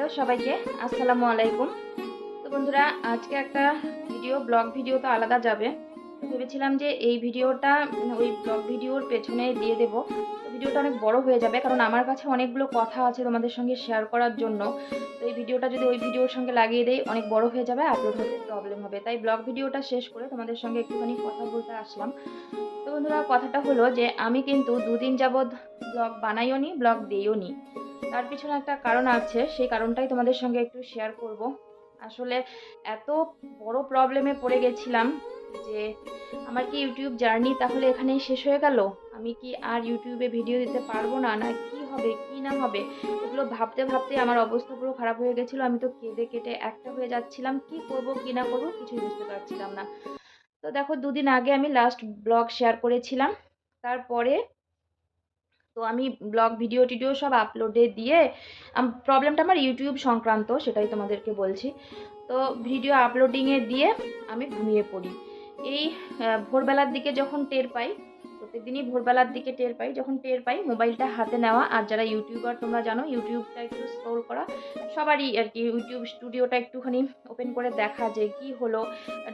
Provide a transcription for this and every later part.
Hello সবাইকে, আসসালামু আলাইকুম। তো বন্ধুরা, আজকে একটা ভিডিও, ব্লগ ভিডিও তো আলাদা যাবে। ভেবেছিলাম যে এই ভিডিওটা, ওই ব্লগ ভিডিওর পেছনে দিয়ে দেব। ভিডিওটা অনেক বড় হয়ে যাবে, কারণ আমার কাছে অনেকগুলো কথা আছে তোমাদের সঙ্গে শেয়ার করার জন্য। তো এই ভিডিওটা যদি ওই ভিডিওর সঙ্গে লাগিয়ে দেই, অনেক বড় হয়ে যাবে আপলোড হতে প্রবলেম হবে। তাই ব্লগ ভিডিওটা শেষ করে তোমাদের সঙ্গে একটুখানি কথা বলতে আসলাম। তো বন্ধুরা, কথাটা হলো যে, আমি কিন্তু দুদিন যাবৎ ব্লগ বানাইও নি ব্লগ দিইও নি। তার পিছনে একটা কারণ আছে, সেই কারণটাই তোমাদের সঙ্গে একটু শেয়ার করব। আসলে এত বড় প্রবলেমে পড়ে গেছিলাম যে আমার কি ইউটিউব জার্নি তাহলে এখানেই শেষ হয়ে গেল? আমি কি আর ইউটিউবে ভিডিও দিতে পারব না? না, কি হবে? কি না হবে? এগুলো ভাবতে ভাবতে আমার অবস্থা পুরো খারাপ হয়ে গেছিল। আমি তো কেঁদে কেটে একটা হয়ে যাচ্ছিলাম। কি করব, কি না করব কিছুই বুঝতে পারছিলাম না। তো দেখো, দুদিন আগে আমি লাস্ট ব্লগ শেয়ার করেছিলাম। তারপরে তো আমি ব্লগ ভিডিও টিডিও সব আপলোডে দিয়ে প্রবলেমটা আমার ইউটিউব সংক্রান্ত, সেটাই তোমাদেরকে বলছি। তো ভিডিও আপলোডিংয়ে দিয়ে আমি ঘুমিয়ে পড়ি। এই ভোরবেলার দিকে যখন টের পাই প্রত্যেকদিনই ভোরবেলার দিকে টের পাই, যখন টের পাই মোবাইলটা হাতে নেওয়া। আর যারা ইউটিউবার, তোমরা জানো, ইউটিউবটা একটু স্ক্রোল করা, সবারই আর কি ইউটিউব স্টুডিওটা একটুখানি ওপেন করে দেখা যে কি হলো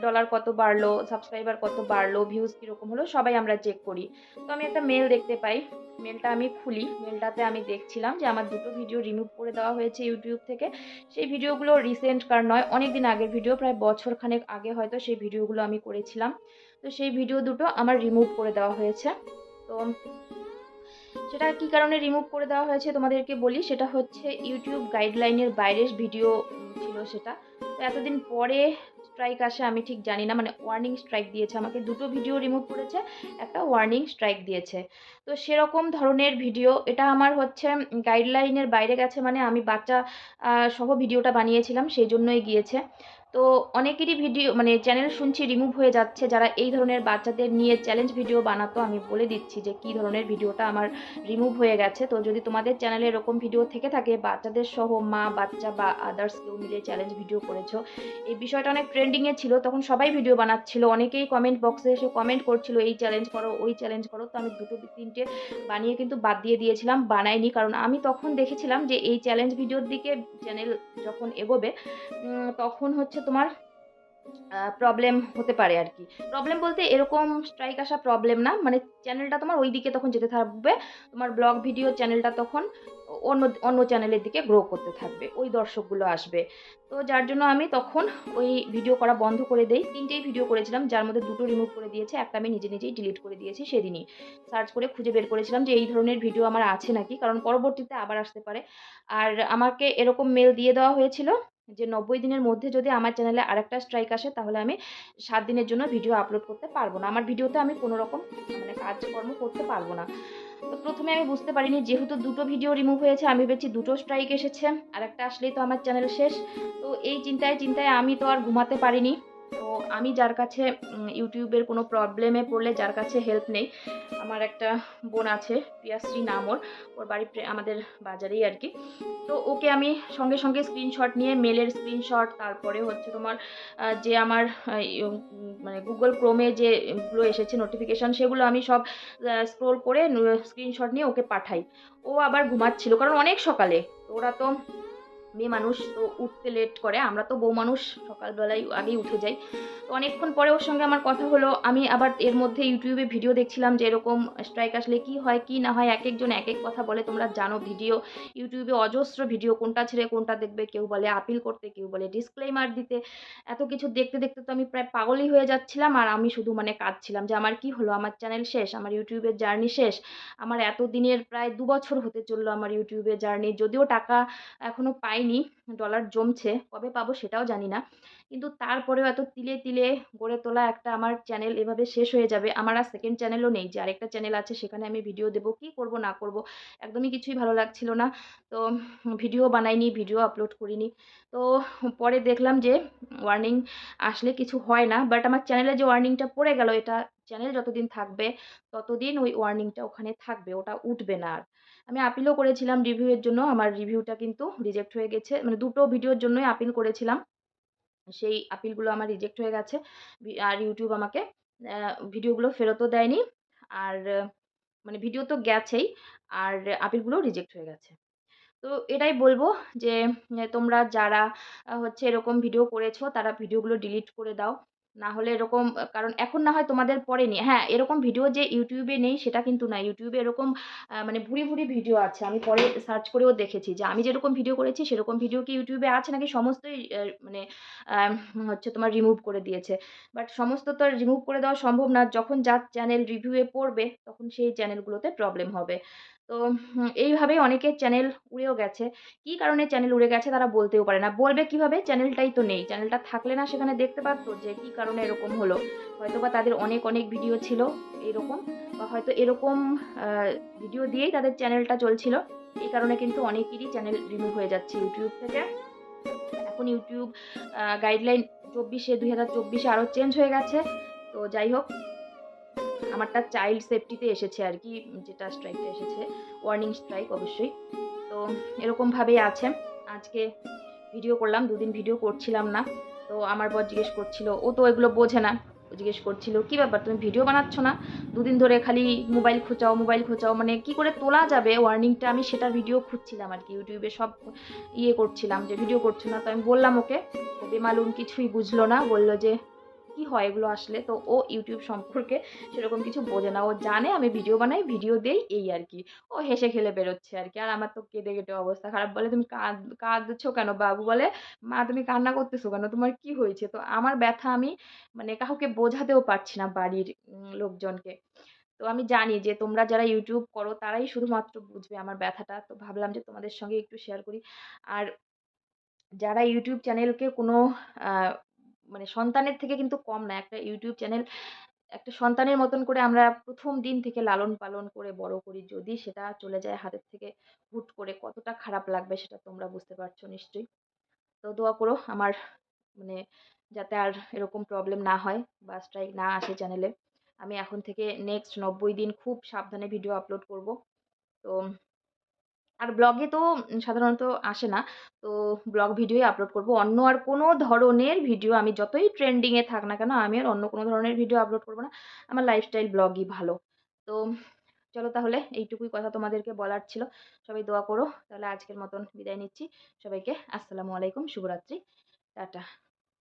ডলার কত বাড়লো সাবস্ক্রাইবার কত বাড়লো ভিউজ কীরকম হলো, সবাই আমরা চেক করি। তো আমি একটা মেল দেখতে পাই। মেলটা আমি খুলি। মেলটাতে আমি দেখছিলাম যে আমার দুটো ভিডিও রিমুভ করে দেওয়া হয়েছে ইউটিউব থেকে। সেই ভিডিওগুলো রিসেন্ট কার নয় অনেক দিন আগের ভিডিও প্রায় বছর খানেক আগে হয়তো সেই ভিডিওগুলো আমি করেছিলাম। তো সেই ভিডিও দুটো আমার রিমুভ করে দেওয়া হয়েছে। তো সেটা কি কারণে রিমুভ করে দেওয়া হয়েছে তোমাদেরকে বলি, সেটা হচ্ছে ইউটিউব গাইডলাইনের বাইরের ভিডিও ছিল সেটা। তো এতদিন পরে স্ট্রাইক আসে আমি ঠিক জানি না মানে ওয়ার্নিং স্ট্রাইক দিয়েছে আমাকে। দুটো ভিডিও রিমুভ করেছে, একটা ওয়ার্নিং স্ট্রাইক দিয়েছে। তো সেরকম ধরনের ভিডিও এটা আমার হচ্ছে গাইডলাইনের বাইরে গেছে মানে আমি বাচ্চা সহ ভিডিওটা বানিয়েছিলাম, সেই জন্যই গিয়েছে। তো অনেকেরই ভিডিও মানে চ্যানেল শুনছি রিমুভ হয়ে যাচ্ছে, যারা এই ধরনের বাচ্চাদের নিয়ে চ্যালেঞ্জ ভিডিও বানাতো, আমি বলে দিচ্ছি যে কী ধরনের ভিডিওটা আমার রিমুভ হয়ে গেছে। তো যদি তোমাদের চ্যানেলে এরকম ভিডিও থেকে থাকে, বাচ্চাদের সহ মা, বাচ্চা বা আদার্স কেউ মিলে চ্যালেঞ্জ ভিডিও করেছ, এই বিষয়টা অনেক ট্রেন্ডিংয়ে ছিল, তখন সবাই ভিডিও বানাচ্ছিল, অনেকেই কমেন্ট বক্সে এসে কমেন্ট করছিল, এই চ্যালেঞ্জ করো, ওই চ্যালেঞ্জ করো। তো আমি দুটো তিনটে বানিয়ে কিন্তু বাদ দিয়ে দিয়েছিলাম, বানাইনি, কারণ আমি তখন দেখেছিলাম যে এই চ্যালেঞ্জ ভিডিওর দিকে চ্যানেল যখন এগোবে তখন হচ্ছে তোমার প্রবলেম হতে পারে আর কি প্রবলেম বলতে এরকম স্ট্রাইক আসা প্রবলেম না মানে চ্যানেলটা তোমার ওই দিকে তখন যেতে থাকবে, তোমার ব্লগ ভিডিও চ্যানেলটা তখন অন্য অন্য চ্যানেলের দিকে গ্রো করতে থাকবে, ওই দর্শকগুলো আসবে। তো যার জন্য আমি তখন ওই ভিডিও করা বন্ধ করে দেই। তিনটেই ভিডিও করেছিলাম, যার মধ্যে দুটো রিমুভ করে দিয়েছে, একটা আমি নিজে নিজেই ডিলিট করে দিয়েছি সেদিনই। সার্চ করে খুঁজে বের করেছিলাম যে এই ধরনের ভিডিও আমার আছে নাকি, কারণ পরবর্তীতে আবার আসতে পারে। আর আমাকে এরকম মেল দিয়ে দেওয়া হয়েছিল যে নব্বই দিনের মধ্যে যদি আমার চ্যানেলে আরেকটা স্ট্রাইক আসে, তাহলে আমি সাত দিনের জন্য ভিডিও আপলোড করতে পারব না। আমার ভিডিওতে আমি কোনো রকম মানে কাজকর্ম করতে পারব না। তো প্রথমে আমি বুঝতে পারিনি, যেহেতু দুটো ভিডিও রিমুভ হয়েছে, আমি ভেবেছি দুটো স্ট্রাইক এসেছে আর একটা আসলেই তো আমার চ্যানেল শেষ। তো এই চিন্তায় চিন্তায় আমি তো আর ঘুমাতে পারিনি। আমি যার কাছে ইউটিউবের কোনো প্রবলেমে পড়লে যার কাছে হেল্প নেই, আমার একটা বোন আছে, প্রিয়াশ্রী নাম ওর ওর বাড়ি আমাদের বাজারেই আর কি। তো ওকে আমি সঙ্গে সঙ্গে স্ক্রিনশট নিয়ে মেলের স্ক্রিনশট তারপরে হচ্ছে তোমার যে আমার মানে গুগল ক্রোমে যেগুলো এসেছে নোটিফিকেশান সেগুলো আমি সব স্ক্রোল করে স্ক্রিনশট নিয়ে ওকে পাঠাই। ও আবার ঘুমাচ্ছিল, কারণ অনেক সকালে। ওরা তো মেয়ে মানুষ তো উঠতে লেট করে, আমরা তো বউ মানুষ, সকালবেলায় আগেই উঠে যাই। তো অনেকক্ষণ পরে ওর সঙ্গে আমার কথা হলো, আমি আবার এর মধ্যে ইউটিউবে ভিডিও দেখছিলাম যে এরকম স্ট্রাইক আসলে কি হয়, কি না হয় এক একজন এক এক কথা বলে, তোমরা জানো ভিডিও ইউটিউবে অজস্র ভিডিও কোনটা ছেড়ে কোনটা দেখবে, কেউ বলে আপিল করতে, কেউ বলে ডিসক্লেমার দিতে। এত কিছু দেখতে দেখতে তো আমি প্রায় পাগলই হয়ে যাচ্ছিলাম, আর আমি শুধু মানে কাঁদছিলাম যে আমার কি হলো, আমার চ্যানেল শেষ, আমার ইউটিউবের জার্নি শেষ, আমার এত দিনের প্রায় দু বছর হতে চলল আমার ইউটিউবে জার্নি যদিও টাকা এখনও পাইনি ডলার জমছে, কবে পাবো সেটাও জানি না কিন্তু তারপরেও এত তিলে তিলে গড়ে তোলা একটা আমার চ্যানেল এভাবে শেষ হয়ে যাবে, আমার আর সেকেন্ড চ্যানেলও নেই যে আরেকটা চ্যানেল আছে সেখানে আমি ভিডিও দেবো, কি করব না করব, একদমই কিছুই ভালো লাগছিল না। তো ভিডিও বানাইনি ভিডিও আপলোড করিনি। তো পরে দেখলাম যে ওয়ার্নিং আসলে কিছু হয় না বাট আমার চ্যানেলে যে ওয়ার্নিংটা পড়ে গেল, এটা চ্যানেল যতদিন থাকবে, ততদিন ওই ওয়ার্নিংটা ওখানে থাকবে, ওটা উঠবে না আর। আমি আপিলও করেছিলাম রিভিউয়ের জন্য, আমার রিভিউটা কিন্তু রিজেক্ট হয়ে গেছে মানে দুটো ভিডিওর জন্যই আপিল করেছিলাম। সেই আপিলগুলো আমার রিজেক্ট হয়ে গেছে আর ইউটিউব আমাকে ভিডিওগুলো ফেরতও দেয়নি, আর মানে ভিডিও তো গেছেই, আর আপিলগুলো রিজেক্ট হয়ে গেছে। তো এটাই বলব যে, তোমরা যারা, হচ্ছে এরকম ভিডিও করেছ, তারা ভিডিওগুলো ডিলিট করে দাও। না হলে এরকম, কারণ এখন না হয় তোমাদের পরে নিয়ে হ্যাঁ এরকম ভিডিও যে ইউটিউবে নেই সেটা কিন্তু না ইউটিউবে এরকম মানে ভুরি ভুরি ভিডিও আছে, আমি পরে সার্চ করেও দেখেছি যে আমি যেরকম ভিডিও করেছি সেরকম ভিডিও কি ইউটিউবে আছে নাকি সমস্তই মানে হচ্ছে তোমার রিমুভ করে দিয়েছে। বাট সমস্ত তো রিমুভ করে দেওয়া সম্ভব না, যখন যার চ্যানেল রিভিউয়ে পড়বে তখন সেই চ্যানেলগুলোতে প্রবলেম হবে। তো এইভাবেই অনেকের চ্যানেল উড়েও গেছে। কী কারণে চ্যানেল উড়ে গেছে তারা বলতেও পারে না। বলবে কীভাবে? চ্যানেলটাই তো নেই। চ্যানেলটা থাকলে না সেখানে দেখতে পারতো যে কী কারণে এরকম হলো। হয়তো বা তাদের অনেক অনেক ভিডিও ছিল এরকম বা হয়তো এরকম ভিডিও দিয়েই তাদের চ্যানেলটা চলছিল। এই কারণে কিন্তু অনেকেরই চ্যানেল রিমুভ হয়ে যাচ্ছে ইউটিউব থেকে। এখন ইউটিউব গাইডলাইন চব্বিশে, দুই হাজার চব্বিশে আরও চেঞ্জ হয়ে গেছে। তো যাই হোক আমারটা চাইল্ড সেফটিতে এসেছে আর কি, যেটা স্ট্রাইকটা এসেছে। ওয়ার্নিং স্ট্রাইক অবশ্যই। তো এরকমভাবেই আছে। আজকে ভিডিও করলাম, দুদিন ভিডিও করছিলাম না। তো আমার বর জিজ্ঞেস করছিল, ও তো এগুলো বোঝে না। ও জিজ্ঞেস করছিল, কী ব্যাপার, তুমি ভিডিও বানাচ্ছ না? দুদিন ধরে খালি মোবাইল খোঁচাও মোবাইল খোঁচাও মানে কি করে তোলা যাবে? ওয়ার্নিংটা আমি সেটার ভিডিও খুঁজছিলাম আর কি ইউটিউবে সব ইয়ে করছিলাম যে ভিডিও করছ না? তো আমি বললাম ওকে। বেমালুম কিছুই বুঝলো না, বলল যে কি হয় এগুলো আসলে? তো ও ইউটিউব সম্পর্কে সেরকম কিছু বোঝে না। ও জানে আমি ভিডিও বানাই ভিডিও দেই এই আর কি। ও হেসে খেলে বেরোচ্ছে আর কি। আর আমার তো কেঁদে কেটে অবস্থা খারাপ। বলে, তুমি কাঁদ, কাঁদছো কেন বাবু? বলে, মা, তুমি কান্না করতেছো কেন? তোমার কি হয়েছে? তো আমার ব্যথা আমি মানে কাউকে বোঝাতেও পারছি না বাড়ির লোকজনকে। তো আমি জানি যে তোমরা যারা ইউটিউব করো, তারাই শুধুমাত্র বুঝবে আমার ব্যথাটা। তো ভাবলাম যে তোমাদের সঙ্গে একটু শেয়ার করি। আর যারা ইউটিউব চ্যানেলকে কোনো মানে সন্তানের থেকে কিন্তু কম না। একটা ইউটিউব চ্যানেল একটা সন্তানের মতন করে আমরা প্রথম দিন থেকে লালন পালন করে বড় করি। যদি সেটা চলে যায় হাতের থেকে হুট করে কতটা খারাপ লাগবে সেটা তোমরা বুঝতে পারছ নিশ্চয়ই। তো দোয়া করো আমার মানে যাতে আর এরকম প্রবলেম না হয় বা স্ট্রাইক না আসে চ্যানেলে আমি এখন থেকে নেক্সট নব্বই দিন খুব সাবধানে ভিডিও আপলোড করব। তো আর ব্লগে তো সাধারণত আসে না। তো ব্লগ ভিডিওই আপলোড করব। অন্য আর কোনো ধরনের ভিডিও আমি যতই ট্রেন্ডিংয়ে থাক না কেন, আমি আর অন্য কোনো ধরনের ভিডিও আপলোড করব না। আমার লাইফস্টাইল ব্লগই ভালো। তো চলো তাহলে এইটুকুই কথা তোমাদেরকে বলার ছিল। সবাই দোয়া করো। তাহলে আজকের মতন বিদায় নিচ্ছি। সবাইকে আসসালামু আলাইকুম। শুভরাত্রি। টাটা।